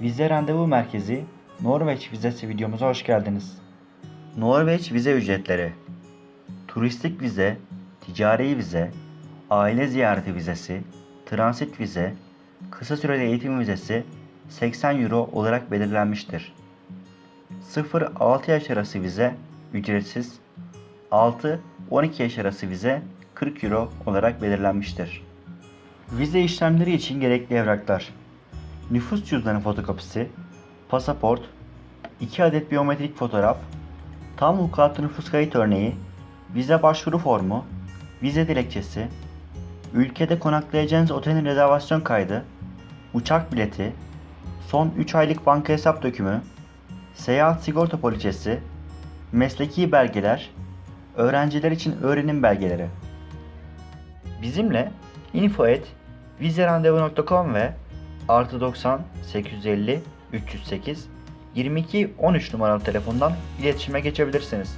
Vize Randevu Merkezi Norveç vizesi videomuza hoş geldiniz. Norveç vize ücretleri Turistik vize, ticari vize, aile ziyareti vizesi, transit vize, kısa süreli eğitim vizesi 80 euro olarak belirlenmiştir. 0-6 yaş arası vize ücretsiz, 6-12 yaş arası vize 40 euro olarak belirlenmiştir. Vize işlemleri için gerekli evraklar Nüfus cüzdanı fotokopisi, pasaport, 2 adet biyometrik fotoğraf, tam vukuatlı nüfus kayıt örneği, vize başvuru formu, vize dilekçesi, ülkede konaklayacağınız otelin rezervasyon kaydı, uçak bileti, son 3 aylık banka hesap dökümü, seyahat sigorta poliçesi, mesleki belgeler, öğrenciler için öğrenim belgeleri. Bizimle info vizerandevu.com ve artı 90 850 308 22 13 numaralı telefondan iletişime geçebilirsiniz.